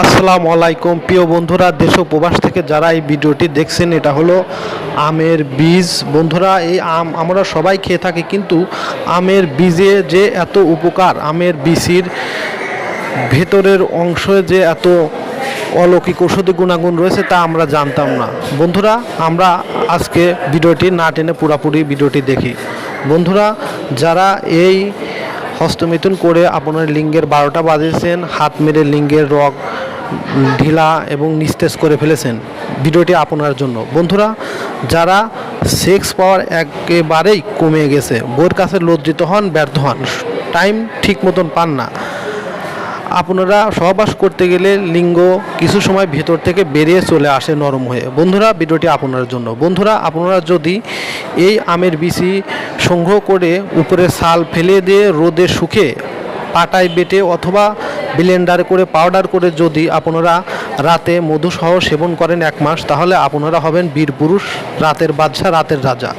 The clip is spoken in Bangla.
আসসালামু আলাইকুম। প্রিয় বন্ধুরা, দেশ ও প্রবাস থেকে যারা এই ভিডিওটি দেখছেন, এটা হলো আমের বীজ। বন্ধুরা, এই আম আমরা সবাই খেয়ে থাকি, কিন্তু আমের বীজে যে এত উপকার, আমের বিচির ভেতরের অংশে যে এত অলৌকিক ঔষধি গুণাগুণ রয়েছে, তা আমরা জানতাম না। বন্ধুরা, আমরা আজকে ভিডিওটি না টেনে পুরাপুরি ভিডিওটি দেখি। বন্ধুরা, যারা এই হস্তমিথুন করে আপনার লিঙ্গের বারোটা বাজিয়েছেন, হাত মেরে লিঙ্গের রগ ঢিলা এবং নিস্তেজ করে ফেলেছেন ভিডিওটি আপনার জন্য। বন্ধুরা, যারা সেক্স পাওয়ার একেবারেই কমে গেছে বউর কাছে লজ্জিত হন, ব্যর্থ হন টাইম ঠিক মতন পান না। আপনারা সহবাস করতে গেলে লিঙ্গ কিছু সময় ভেতর থেকে বেরিয়ে চলে আসে নরম হয়ে। বন্ধুরা, ভিডিওটি আপনার জন্য। বন্ধুরা, আপনারা যদি এই আমের বিচি সংগ্রহ করে উপরে ছাল ফেলে দিয়ে রোদে শুকে পাটায় বেটে অথবা ব্লেন্ডার করে পাউডার করে যদি আপনারা রাতে মধুসহ সেবন করেন এক মাস, তাহলে আপনারা হবেন বীর পুরুষ, রাতের বাদশা রাতের রাজা।